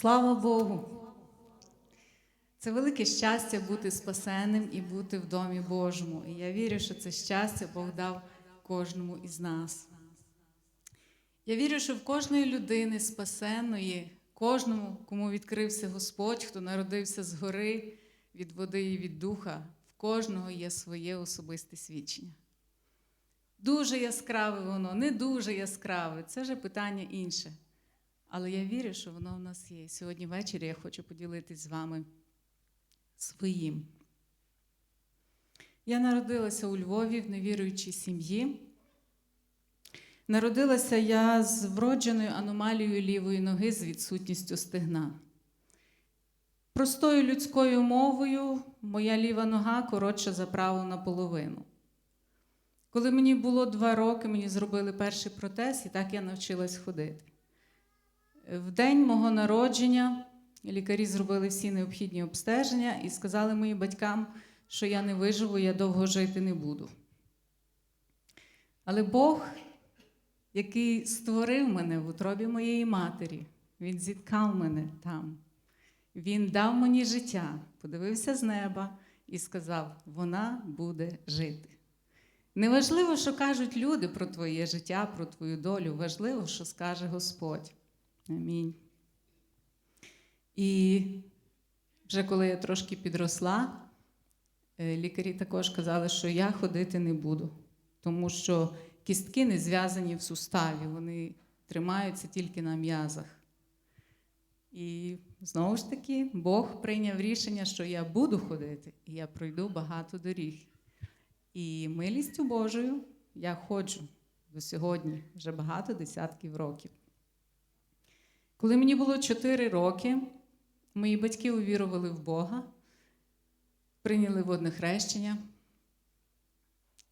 Слава Богу! Це велике щастя бути спасенним і бути в домі Божому. І я вірю, що це щастя Бог дав кожному із нас. Я вірю, що в кожної людини спасенної, кожному, кому відкрився Господь, хто народився згори від води і від духа, в кожного є своє особисте свідчення. Дуже яскраве воно, не дуже яскраве це вже питання інше. Але я вірю, що воно в нас є. Сьогодні ввечері я хочу поділитись з вами своїм. Я народилася у Львові в невіруючій сім'ї. Народилася я з вродженою аномалією лівої ноги з відсутністю стегна. Простою людською мовою моя ліва нога коротша за праву наполовину. Коли мені було два роки, мені зробили перший протез, і так я навчилась ходити. В день мого народження лікарі зробили всі необхідні обстеження і сказали моїм батькам, що я не виживу, я довго жити не буду. Але Бог, який створив мене в утробі моєї матері, Він зіткав мене там. Він дав мені життя, подивився з неба і сказав: вона буде жити. Неважливо, що кажуть люди про твоє життя, про твою долю, важливо, що скаже Господь. Амінь. І вже коли я трошки підросла, е, лікарі також казали, що я ходити не буду, тому що кістки не зв'язані в суставі, вони тримаються тільки на м'язах. І знову ж таки, Бог прийняв рішення, що я буду ходити, і я пройду багато доріг. І милістю Божою я ходжу до сьогодні вже багато десятків років. Коли мені було 4 роки, мої батьки увірували в Бога, прийняли водне хрещення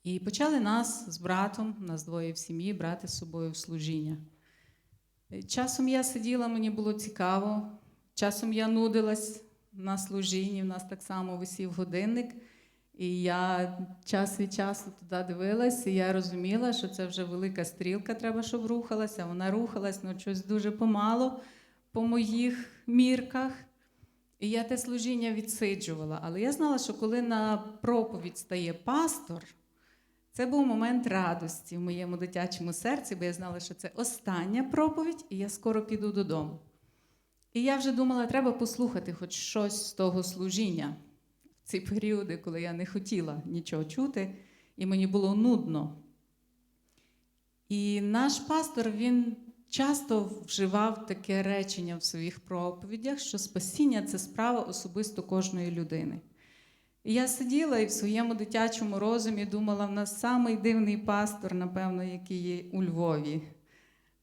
і почали нас з братом, нас двоє в сім'ї, брати з собою в служіння. Часом я сиділа, мені було цікаво, часом я нудилась на служінні, в нас так само висів годинник. І я час від часу туди дивилась, і я розуміла, що це вже велика стрілка, треба, щоб рухалася. Вона рухалась ну, щось дуже помало по моїх мірках. І я те служіння відсиджувала. Але я знала, що коли на проповідь стає пастор, це був момент радості в моєму дитячому серці, бо я знала, що це остання проповідь, і я скоро піду додому. І я вже думала, треба послухати хоч щось з того служіння ці періоди, коли я не хотіла нічого чути, і мені було нудно. І наш пастор він часто вживав таке речення в своїх проповідях, що спасіння це справа особисто кожної людини. І я сиділа і в своєму дитячому розумі думала, в нас самий дивний пастор, напевно, який є у Львові.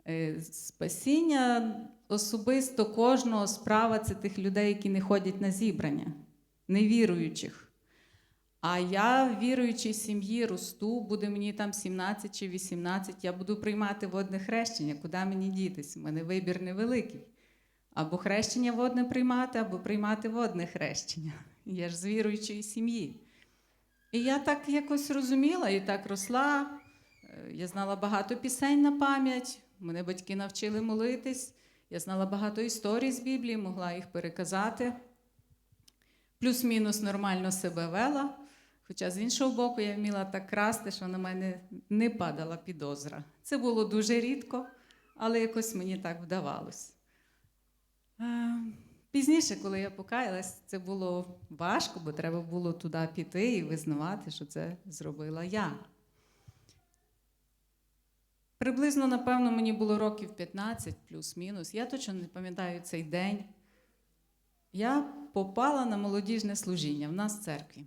Е, Спасіння особисто кожного справа це тих людей, які не ходять на зібрання невіруючих. А я в віруючій сім'ї росту, буде мені там 17 чи 18, я буду приймати водне хрещення, куди мені дітись? У мене вибір невеликий. Або хрещення водне приймати, або приймати водне хрещення. Я ж з віруючої сім'ї. І я так якось розуміла і так росла. Е, Я знала багато пісень на пам'ять, мене батьки навчили молитись. Я знала багато історій з Біблії, могла їх переказати плюс-мінус нормально себе вела. Хоча з іншого боку, я вміла так красти, що на мене не падала підозра. Це було дуже рідко, але якось мені так вдавалось. Пізніше, коли я покаялась, це було важко, бо треба було туди піти і визнавати, що це зробила я. Приблизно, напевно, мені було років 15 плюс-мінус. Я точно не пам'ятаю цей день. Я попала на молодіжне служіння в нас в церкві.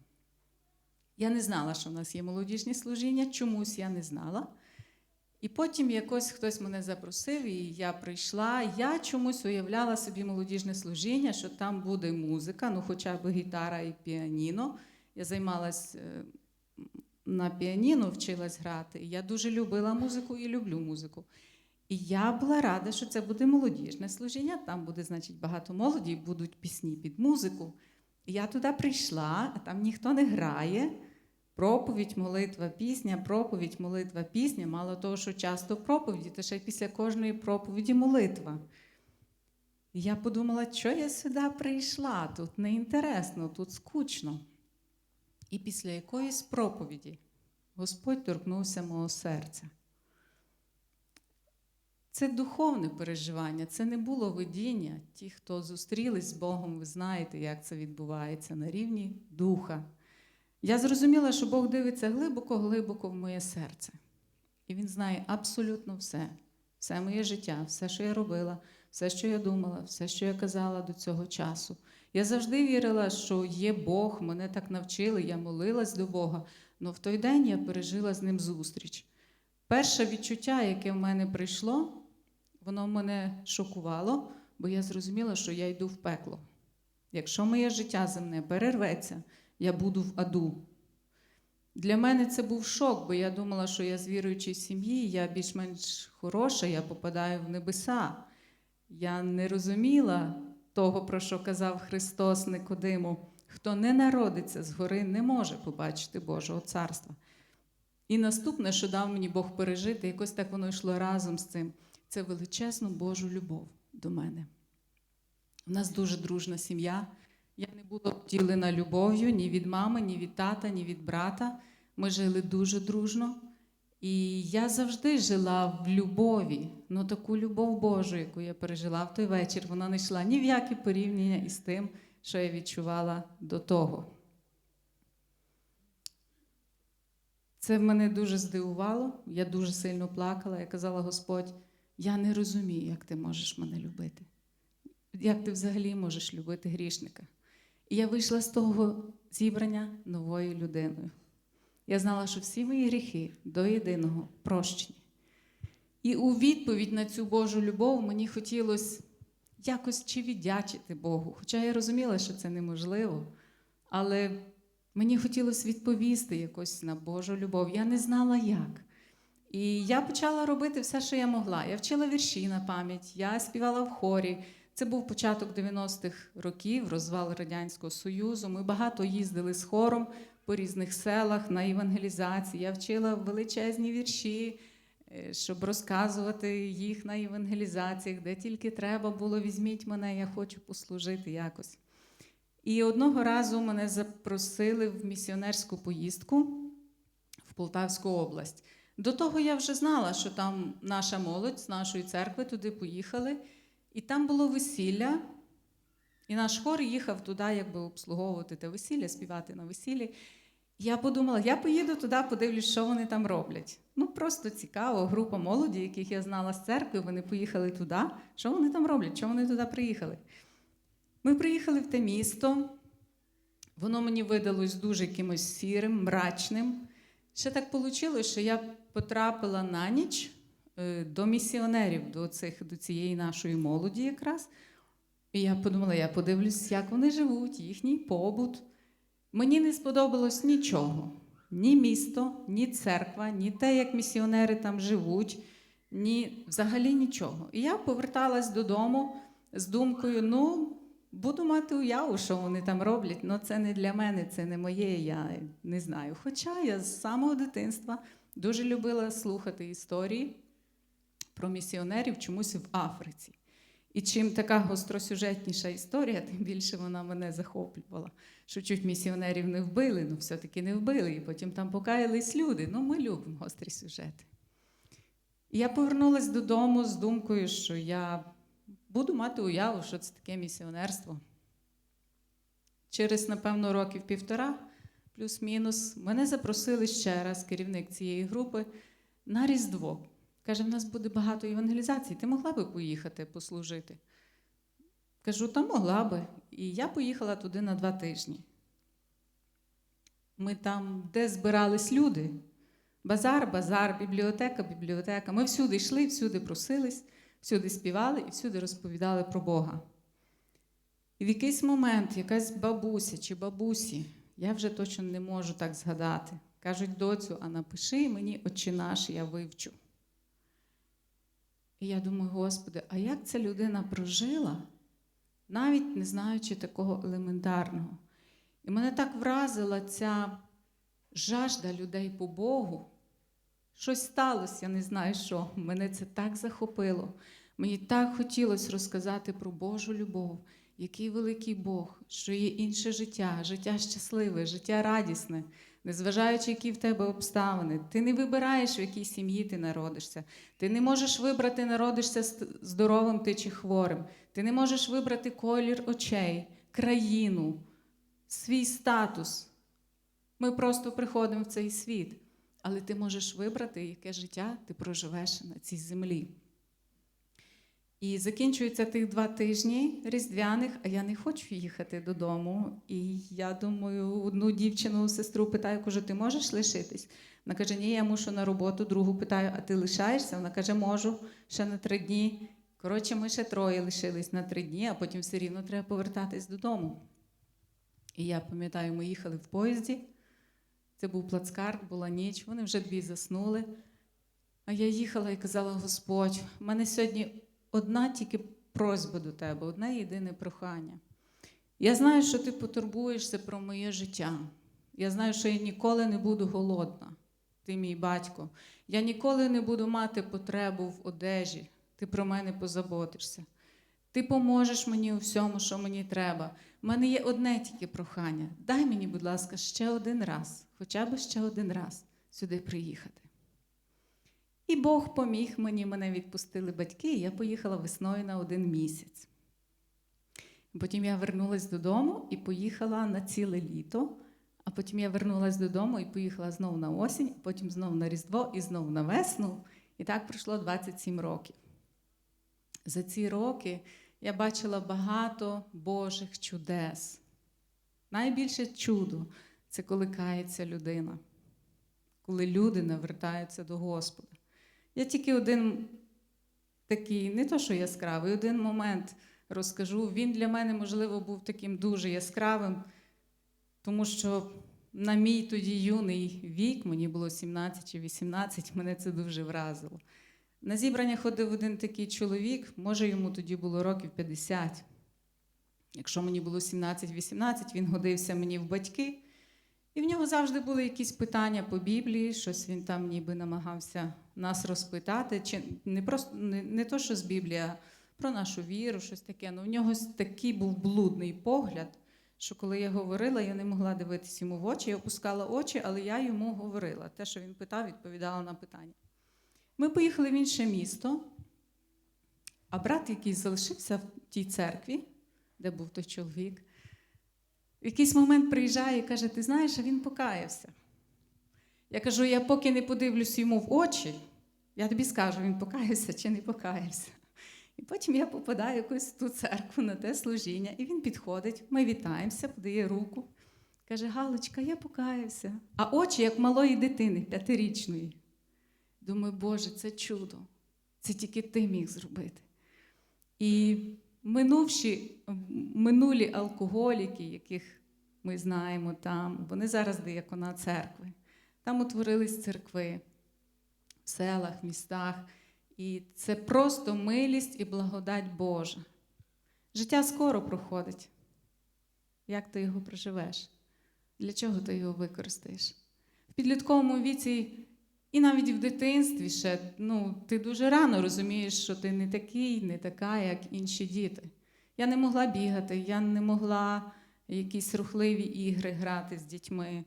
Я не знала, що в нас є молодіжні служіння, чомусь я не знала. І потім якось хтось мене запросив, і я прийшла. Я чомусь уявляла собі молодіжне служіння, що там буде музика, ну хоча б гітара і піаніно. Я займалась на піаніно, вчилась грати. Я дуже любила музику і люблю музику. І я була рада, що це буде молодіжне служіння. Там буде, значить, багато молоді, будуть пісні під музику. І я туди прийшла, а там ніхто не грає. Проповідь, молитва, пісня, проповідь, молитва, пісня. Мало того, що часто проповіді, то ще після кожної проповіді молитва. І я подумала, що я сюди прийшла, тут неінтересно, тут скучно. І після якоїсь проповіді Господь торкнувся мого серця. Це духовне переживання, це не було видіння. Ті, хто зустрілись з Богом, ви знаєте, як це відбувається на рівні духа. Я зрозуміла, що Бог дивиться глибоко-глибоко в моє серце. І Він знає абсолютно все, все моє життя, все, що я робила, все, що я думала, все, що я казала до цього часу. Я завжди вірила, що є Бог, мене так навчили, я молилась до Бога. Але в той день я пережила з ним зустріч. Перше відчуття, яке в мене прийшло, воно мене шокувало, бо я зрозуміла, що я йду в пекло. Якщо моє життя земне перерветься, я буду в аду. Для мене це був шок, бо я думала, що я з віруючої сім'ї, я більш-менш хороша, я попадаю в небеса. Я не розуміла того, про що казав Христос Никодиму. Хто не народиться згори, не може побачити Божого царства. І наступне, що дав мені Бог пережити, якось так воно йшло разом з цим, це величезну Божу любов до мене. У нас дуже дружна сім'я. Я не була втілена любов'ю ні від мами, ні від тата, ні від брата. Ми жили дуже дружно. І я завжди жила в любові. Ну таку любов Божу, яку я пережила в той вечір, вона не йшла ні в яке порівняння із тим, що я відчувала до того. Це мене дуже здивувало. Я дуже сильно плакала. Я казала, Господь, я не розумію, як ти можеш мене любити. Як ти взагалі можеш любити грішника? І я вийшла з того зібрання новою людиною. Я знала, що всі мої гріхи до єдиного прощені. І у відповідь на цю Божу любов мені хотілося якось чи віддячити Богу. Хоча я розуміла, що це неможливо. Але мені хотілося відповісти якось на Божу любов. Я не знала як. І я почала робити все, що я могла. Я вчила вірші на пам'ять, я співала в хорі. Це був початок 90-х років, розвал Радянського Союзу. Ми багато їздили з хором по різних селах на евангелізації. Я вчила величезні вірші, е, щоб розказувати їх на евангелізаціях, де тільки треба було, візьміть мене, я хочу послужити якось. І одного разу мене запросили в місіонерську поїздку в Полтавську область. До того я вже знала, що там наша молодь з нашої церкви туди поїхали, і там було весілля. І наш хор їхав туди, якби обслуговувати те весілля, співати на весіллі. Я подумала, я поїду туди, подивлюсь, що вони там роблять. Ну, просто цікаво, група молоді, яких я знала з церкви, вони поїхали туди. Що вони там роблять? Чому вони туди приїхали? Ми приїхали в те місто, воно мені видалось дуже якимось сірим, мрачним. Ще так вийшло, що я потрапила на ніч е, до місіонерів, до, цих, до цієї нашої молоді якраз. І я подумала, я подивлюсь, як вони живуть, їхній побут. Мені не сподобалось нічого. Ні місто, ні церква, ні те, як місіонери там живуть, ні взагалі нічого. І я поверталась додому з думкою: ну, буду мати уяву, що вони там роблять, але це не для мене, це не моє, я не знаю. Хоча я з самого дитинства дуже любила слухати історії про місіонерів чомусь в Африці. І чим така гостросюжетніша історія, тим більше вона мене захоплювала. Що чуть місіонерів не вбили, ну все-таки не вбили, і потім там покаялись люди. Ну, ми любимо гострі сюжети. І я повернулася додому з думкою, що я буду мати уяву, що це таке місіонерство. Через, напевно, років півтора, плюс-мінус, мене запросили ще раз, керівник цієї групи, на Різдво. Каже, в нас буде багато евангелізацій, ти могла би поїхати послужити? Кажу, та могла би. І я поїхала туди на два тижні. Ми там, де збирались люди, базар, базар, бібліотека, бібліотека. Ми всюди йшли, всюди просились, всюди співали і всюди розповідали про Бога. І в якийсь момент якась бабуся чи бабусі, я вже точно не можу так згадати, кажуть, доцю, а напиши мені очі наш, я вивчу. І я думаю, Господи, а як ця людина прожила, навіть не знаючи такого елементарного? І мене так вразила ця жажда людей по Богу. Щось сталося, я не знаю що. Мене це так захопило. Мені так хотілося розказати про Божу любов, який великий Бог, що є інше життя, життя щасливе, життя радісне, незважаючи, які в тебе обставини. Ти не вибираєш, в якій сім'ї ти народишся. Ти не можеш вибрати, народишся здоровим ти чи хворим. Ти не можеш вибрати колір очей, країну, свій статус. Ми просто приходимо в цей світ, але ти можеш вибрати, яке життя ти проживеш на цій землі. І закінчуються тих два тижні різдвяних, а я не хочу їхати додому. І я думаю, одну дівчину, сестру питаю, кажу, ти можеш лишитись? Вона каже, ні, я мушу на роботу. Другу питаю, а ти лишаєшся? Вона каже, можу ще на три дні. Коротше, ми ще троє лишились на три дні, а потім все рівно треба повертатись додому. І я пам'ятаю, ми їхали в поїзді. Це був плацкарт, була ніч, вони вже дві заснули. А я їхала і казала: Господь, в мене сьогодні одна тільки просьба до тебе, одне єдине прохання. Я знаю, що ти потурбуєшся про моє життя. Я знаю, що я ніколи не буду голодна. Ти мій батько. Я ніколи не буду мати потребу в одежі. Ти про мене позаботишся. Ти поможеш мені у всьому, що мені треба. У мене є одне тільки прохання. Дай мені, будь ласка, ще один раз, хоча б ще один раз сюди приїхати. І Бог поміг мені, мене відпустили батьки, і я поїхала весною на один місяць. Потім я вернулася додому і поїхала на ціле літо. А потім я вернулася додому і поїхала знову на осінь, потім знову на Різдво і знову на весну. І так пройшло 27 років. За ці роки я бачила багато Божих чудес. Найбільше чудо це коли кається людина, коли люди навертаються до Господа. Я тільки один такий, не то що яскравий, один момент розкажу. Він для мене, можливо, був таким дуже яскравим, тому що на мій тоді юний вік, мені було 17 чи 18, мене це дуже вразило. На зібрання ходив один такий чоловік, може йому тоді було років 50. Якщо мені було 17-18, він годився мені в батьки. І в нього завжди були якісь питання по Біблії, щось він там ніби намагався нас розпитати. Чи не просто не, не то, що з Біблії, а про нашу віру, щось таке. Ну в нього такий був блудний погляд, що коли я говорила, я не могла дивитися йому в очі. Я опускала очі, але я йому говорила. Те, що він питав, відповідала на питання. Ми поїхали в інше місто, а брат, який залишився в тій церкві, де був той чоловік, в якийсь момент приїжджає і каже: Ти знаєш, він покаявся. Я кажу: я поки не подивлюсь йому в очі, я тобі скажу, він покаявся чи не покаявся. І потім я попадаю якось в ту церкву на те служіння, і він підходить, ми вітаємося, подає руку. Каже: Галочка, я покаявся. А очі, як малої дитини, п'ятирічної. Думаю, Боже, це чудо. Це тільки ти міг зробити. І минувші, минулі алкоголіки, яких ми знаємо там, вони зараз диякона церкви. Там утворились церкви в селах, містах. І це просто милість і благодать Божа. Життя скоро проходить. Як ти його проживеш? Для чого ти його використаєш? В підлітковому віці і навіть в дитинстві ще ну, ти дуже рано розумієш, що ти не такий, не така, як інші діти. Я не могла бігати, я не могла якісь рухливі ігри грати з дітьми.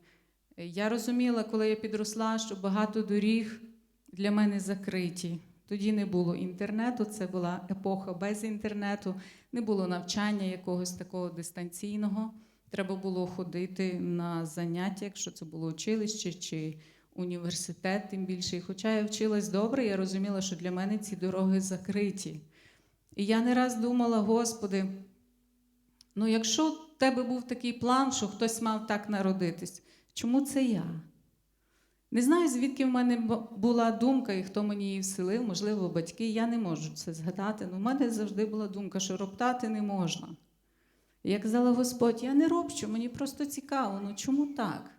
Я розуміла, коли я підросла, що багато доріг для мене закриті. Тоді не було інтернету, це була епоха без інтернету, не було навчання якогось такого дистанційного. Треба було ходити на заняття, якщо це було училище чи університет, тим більше. І хоча я вчилась добре, я розуміла, що для мене ці дороги закриті. І я не раз думала, Господи, ну якщо в тебе був такий план, що хтось мав так народитись, чому це я? Не знаю, звідки в мене була думка і хто мені її вселив, можливо, батьки. Я не можу це згадати. але в мене завжди була думка, що роптати не можна. І я казала, Господь, я не робчу, мені просто цікаво, ну чому так?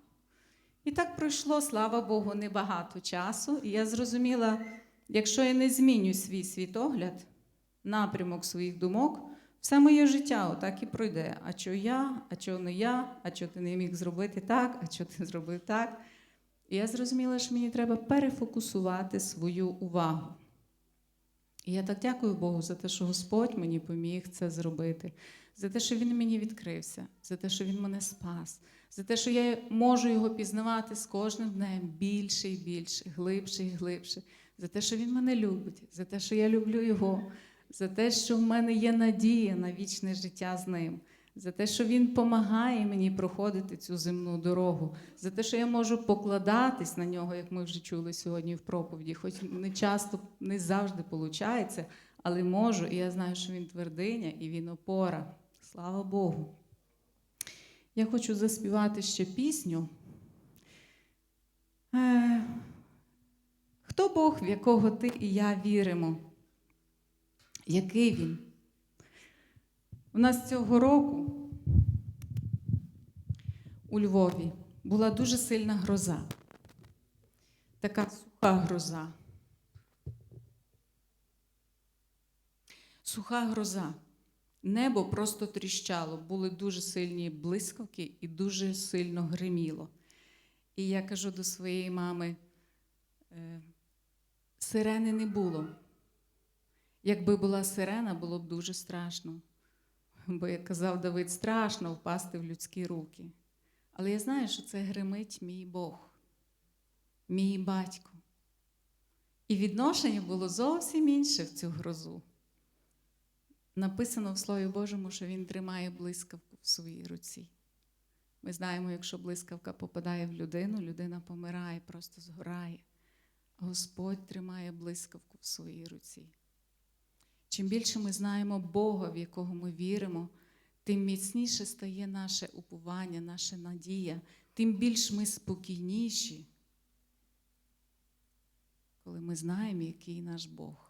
І так пройшло, слава Богу, небагато часу. І я зрозуміла, якщо я не зміню свій світогляд, напрямок своїх думок, все моє життя отак і пройде. А що я, а чого не я, а що ти не міг зробити так, а що ти зробив так. І я зрозуміла, що мені треба перефокусувати свою увагу. І я так дякую Богу за те, що Господь мені поміг це зробити, за те, що Він мені відкрився, за те, що Він мене спас, за те, що я можу його пізнавати з кожним днем більше і більше, глибше і глибше, за те, що Він мене любить, за те, що я люблю Його, за те, що в мене є надія на вічне життя з ним, за те, що Він допомагає мені проходити цю земну дорогу, за те, що я можу покладатись на нього, як ми вже чули сьогодні в проповіді, хоч не часто, не завжди виходить, але можу, і я знаю, що він твердиня і він опора. Слава Богу. Я хочу заспівати ще пісню. Е, Хто Бог, в якого ти і я віримо? Який він? У нас цього року у Львові була дуже сильна гроза. Така суха гроза. Суха гроза. Небо просто тріщало, були дуже сильні блискавки і дуже сильно гриміло. І я кажу до своєї мами: «Е, сирени не було. Якби була сирена, було б дуже страшно. Бо, як казав Давид, страшно впасти в людські руки. Але я знаю, що це гримить мій Бог, мій батько. І відношення було зовсім інше в цю грозу. Написано в Слові Божому, що він тримає блискавку в своїй руці. Ми знаємо, якщо блискавка попадає в людину, людина помирає, просто згорає. Господь тримає блискавку в своїй руці. Чим більше ми знаємо Бога, в якого ми віримо, тим міцніше стає наше упування, наша надія, тим більш ми спокійніші, коли ми знаємо, який наш Бог.